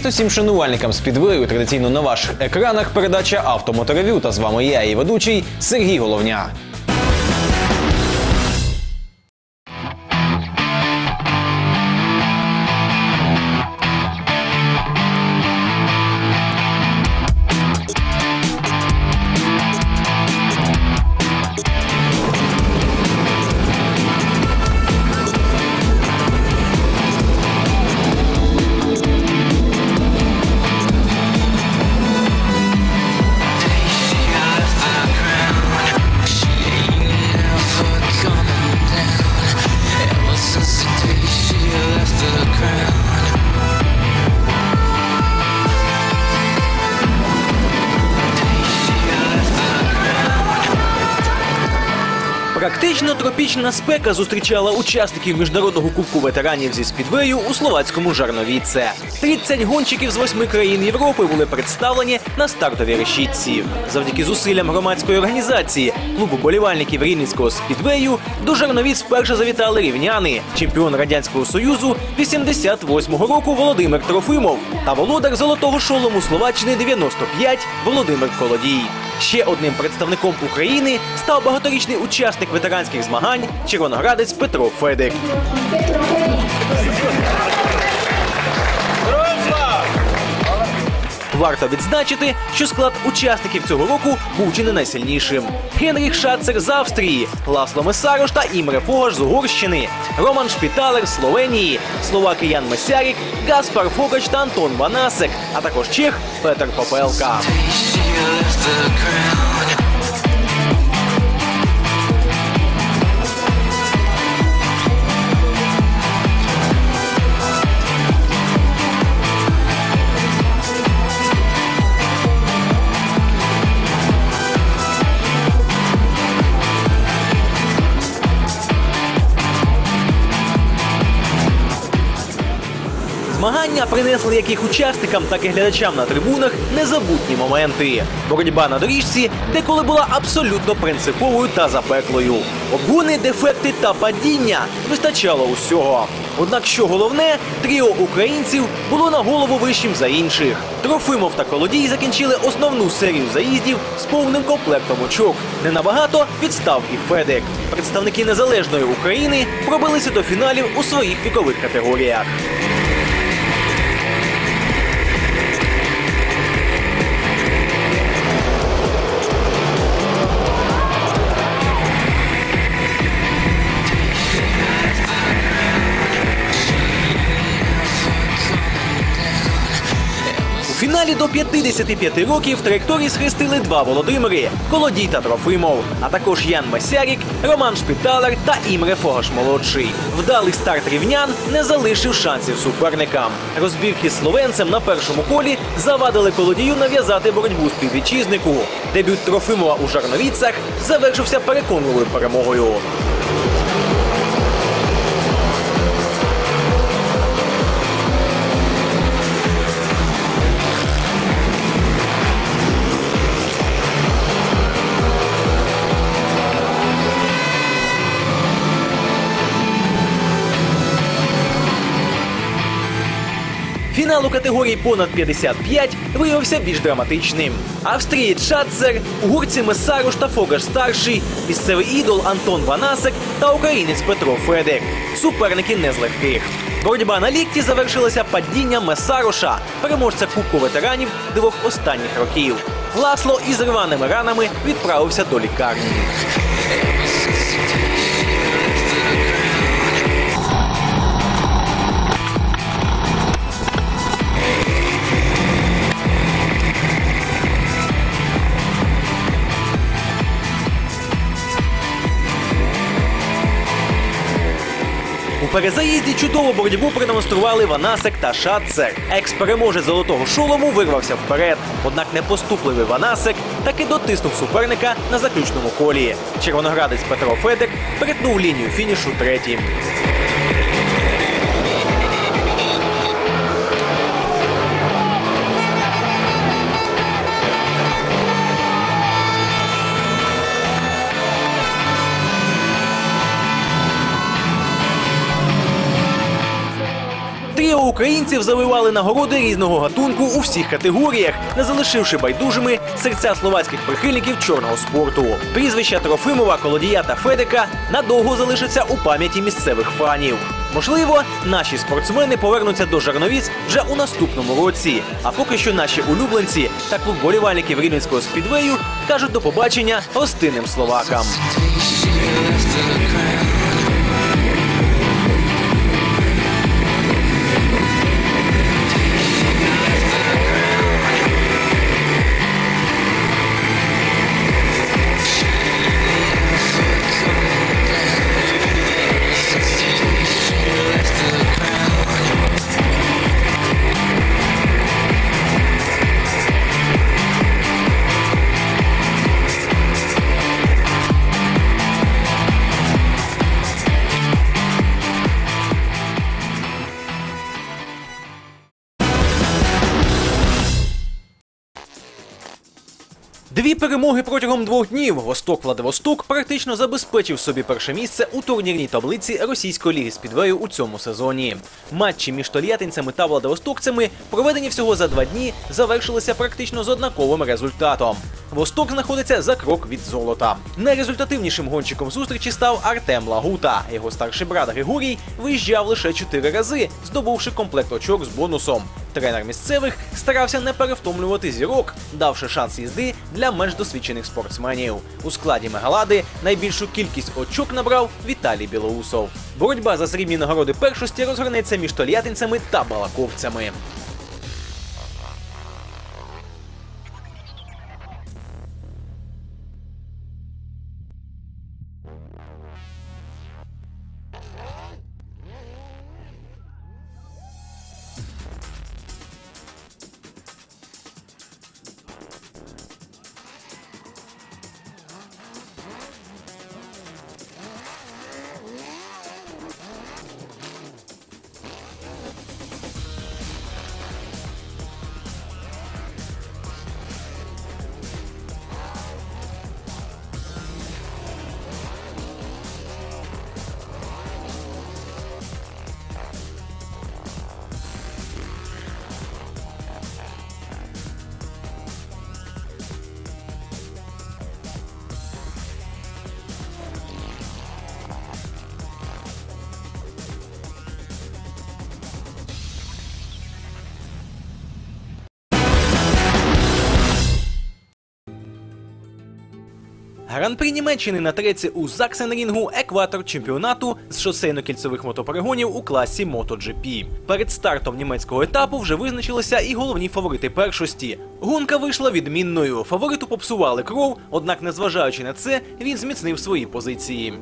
Привіт усім шанувальникам з спідвею. Традиційно на ваших екранах передача Автомоторевю. Та з вами я, її ведучий Сергій Головня. Практично спека зустрічала учасників міжнародного кубку ветеранів зі спідвею у словацькому Жарновіце. 30 гонщиків з восьми країн Європи були представлені на стартовій решітці. Завдяки зусиллям громадської організації клубу болівальників рівненського спідвею до Жарновіць вперше завітали рівняни, чемпіон радянського союзу 88-го року Володимир Трофимов та володар золотого шолому Словаччини 95 Володимир Колодій. Ще одним представником України став багаторічний учасник ветеранських змагань червоноградець Петро Федик. Варто відзначити, що склад учасників цього року був чи не найсильнішим. Генріх Шацер з Австрії, Ласло Месарош та Імре Фогаш з Угорщини, Роман Шпіталер з Словенії, словаки Ян Месярік, Гаспар Фогач та Антон Ванасек, а також чех Петер Попелка. Принесли як їх учасникам, так і глядачам на трибунах незабутні моменти. Боротьба на доріжці деколи була абсолютно принциповою та запеклою. Обгони, дефекти та падіння вистачало усього. Однак, що головне, тріо українців було на голову вищим за інших. Трофимов та Колодій закінчили основну серію заїздів з повним комплектом очок. Не набагато відстав і Федек. Представники незалежної України пробилися до фіналів у своїх вікових категоріях. Фіналі до 55 років траєкторії схрестили два Володимири Колодій та Трофимов, а також Ян Месярік, Роман Шпіталер та Імре Фогаш молодший. Вдалий старт рівнян не залишив шансів суперникам. Розбірки з словенцем на першому колі завадили колодію нав'язати боротьбу співвітчизнику. Дебют Трофимова у Жарновіцях завершився переконливою перемогою. Фінал у категорії понад 55 виявився більш драматичним. Австрієць Шатцер, угорці Месаруш та Фогаш старший, місцевий ідол Антон Ванасек та українець Петро Федек. Суперники не з легких. Боротьба на лікті завершилася падінням Месаруша, переможця Кубку ветеранів двох останніх років. Ласло із рваними ранами відправився до лікарні. Перезаїзді чудову боротьбу продемонстрували Ванасек та Шатцер. Екс-переможець золотого шолому вирвався вперед. Однак непоступливий Ванасек таки дотиснув суперника на заключному колі. Червоноградець Петро Федек перетнув лінію фінішу третім. Українців завоювали нагороди різного гатунку у всіх категоріях, не залишивши байдужими серця словацьких прихильників чорного спорту. Прізвища Трофимова, Колодія та Федека надовго залишаться у пам'яті місцевих фанів. Можливо, наші спортсмени повернуться до жарновіць вже у наступному році. А поки що наші улюбленці та клуб болівальників рівненського спідвею кажуть до побачення гостинним словакам. Перемоги протягом двох днів. Восток Владивосток практично забезпечив собі перше місце у турнірній таблиці Російської ліги спідвею у цьому сезоні. Матчі між тольяттинцями та владивостокцями, проведені всього за два дні, завершилися практично з однаковим результатом. Восток знаходиться за крок від золота. Найрезультативнішим гонщиком зустрічі став Артем Лагута. Його старший брат Григорій виїжджав лише чотири рази, здобувши комплект очок з бонусом. Тренер місцевих старався не перевтомлювати зірок, давши шанс їзди для менш досвідчених спортсменів. У складі Мегалади найбільшу кількість очок набрав Віталій Білоусов. Боротьба за срібні нагороди першості розгорнеться між тольяттинцями та балаковцями. Гран-при Німеччини на треці у Заксенрінгу екватор чемпіонату з шосейно-кільцевих мотоперегонів у класі MotoGP. Перед стартом німецького етапу вже визначилися і головні фаворити першості. Гонка вийшла відмінною. Фавориту попсували кров, однак, незважаючи на це, він зміцнив свої позиції.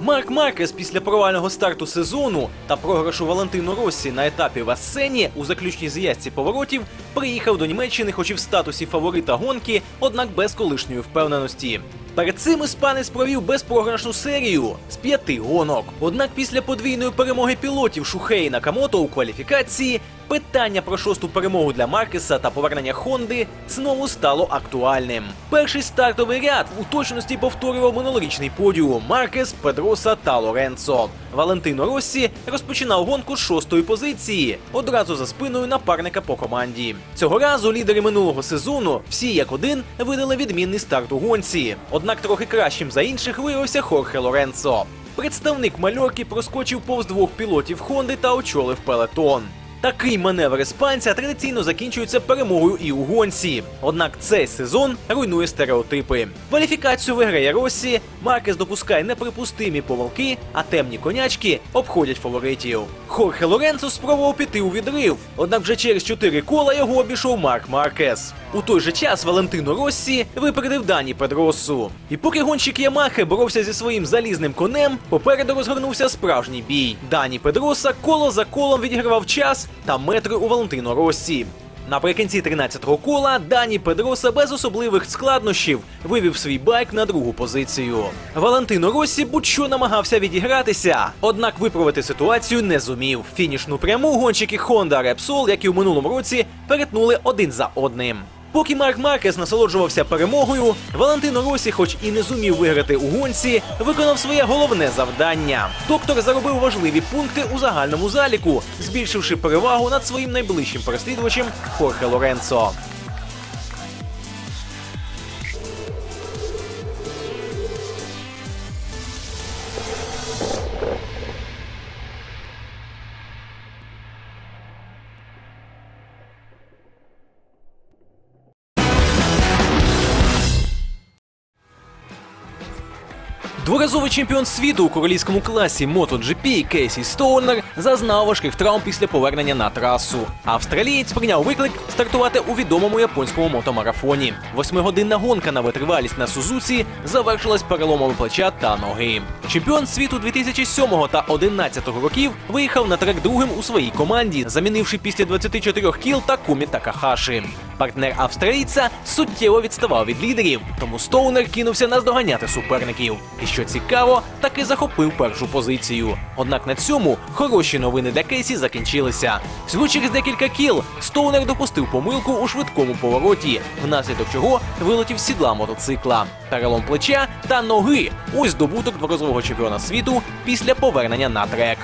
Марк Маркес після провального старту сезону та програшу Валентину Россі на етапі в Ассені у заключній зв'язці поворотів приїхав до Німеччини, хоч і в статусі фаворита гонки, однак без колишньої впевненості. Перед цим іспанець провів безпрограшну серію з п'яти гонок. Однак після подвійної перемоги пілотів Шухей Накамото у кваліфікації питання про шосту перемогу для Маркеса та повернення Хонди знову стало актуальним. Перший стартовий ряд у точності повторював минулорічний подіум Маркес, Педроса та Лоренцо. Валентино Россі розпочинав гонку з шостої позиції, одразу за спиною напарника по команді. Цього разу лідери минулого сезону всі як один видали відмінний старт у гонці. Однак трохи кращим за інших виявився Хорхе Лоренцо. Представник мальорки проскочив повз двох пілотів Хонди та очолив пелетон. Такий маневр іспанця традиційно закінчується перемогою і у гонці. Однак цей сезон руйнує стереотипи. Кваліфікацію виграє Россі, Маркес допускає неприпустимі помилки, а темні конячки обходять фаворитів. Хорхе Лоренцо спробував піти у відрив, однак вже через чотири кола його обійшов Марк Маркес. У той же час Валентино Россі випередив Дані Педросу. І поки гонщик Ямахи боровся зі своїм залізним конем, попереду розгорнувся справжній бій. Дані Педроса коло за колом відігравав час та метри у Валентино Россі. Наприкінці 13-го кола Дані Педроса без особливих складнощів вивів свій байк на другу позицію. Валентино Россі будь-що намагався відігратися, однак виправити ситуацію не зумів. Фінішну пряму гонщики Honda Repsol, як і в минулому році, перетнули один за одним. Поки Марк Маркес насолоджувався перемогою, Валентино Росі, хоч і не зумів виграти у гонці, виконав своє головне завдання. Доктор заробив важливі пункти у загальному заліку, збільшивши перевагу над своїм найближчим переслідувачем Хорхе Лоренцо. Дворазовий чемпіон світу у королівському класі MotoGP Кейсі Стоунер зазнав важких травм після повернення на трасу. Австралієць прийняв виклик стартувати у відомому японському мотомарафоні. Восьмигодинна гонка на витривалість на Сузуці завершилась переломом плеча та ноги. Чемпіон світу 2007 та 2011 років виїхав на трек другим у своїй команді, замінивши після 24 кіл Такумі Такахаші. Партнер австралійця суттєво відставав від лідерів, тому Стоунер кинувся наздоганяти суперників. І що цікаво, таки захопив першу позицію. Однак на цьому хороші новини для Кейсі закінчилися. Всього через декілька кіл Стоунер допустив помилку у швидкому повороті, внаслідок чого вилетів сідла мотоцикла. Перелом плеча та ноги. Ось здобуток дворазового чемпіона світу після повернення на трек.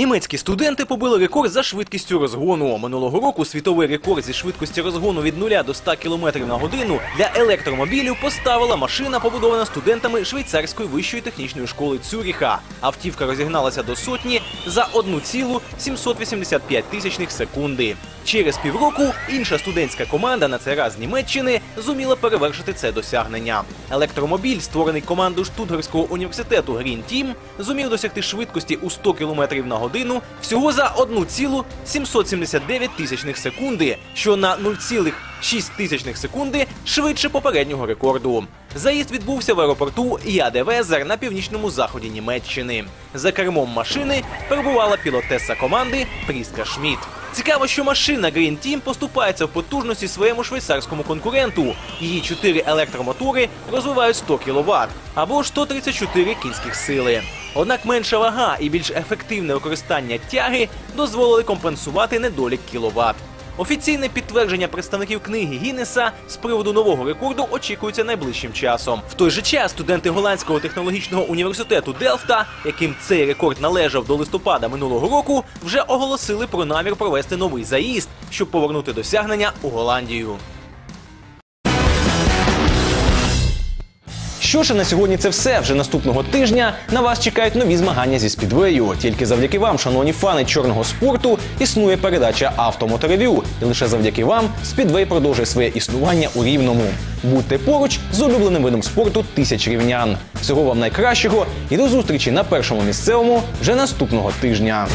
Німецькі студенти побили рекорд за швидкістю розгону. Минулого року світовий рекорд зі швидкості розгону від 0 до 100 км на годину для електромобілів поставила машина, побудована студентами швейцарської вищої технічної школи Цюріха. Автівка розігналася до сотні за 1,785 тисячних секунди. Через півроку інша студентська команда на цей раз Німеччини зуміла перевершити це досягнення. Електромобіль, створений командою Штутгарського університету Green Team, зумів досягти швидкості у 100 км на годину всього за 1,779 тисячних секунди, що на 0,6 тисячних секунди швидше попереднього рекорду. Заїзд відбувся в аеропорту Ядевезер на північному заході Німеччини. За кермом машини перебувала пілотеса команди Пріска Шмідт. Цікаво, що машина Green Team поступається в потужності своєму швейцарському конкуренту. Її чотири електромотори розвивають 100 кВт або ж 134 кінських сили. Однак менша вага і більш ефективне використання тяги дозволили компенсувати недолік кіловат. Офіційне підтвердження представників книги Гіннеса з приводу нового рекорду очікується найближчим часом. В той же час студенти голландського технологічного університету Делфта, яким цей рекорд належав до листопада минулого року, вже оголосили про намір провести новий заїзд, щоб повернути досягнення у Голландію. Що ж, на сьогодні це все. Вже наступного тижня на вас чекають нові змагання зі спідвею. Тільки завдяки вам, шановні фани чорного спорту, існує передача «Автомоторевю». І лише завдяки вам спідвей продовжує своє існування у рівному. Будьте поруч з улюбленим видом спорту тисяч рівнян. Всього вам найкращого і до зустрічі на першому місцевому вже наступного тижня.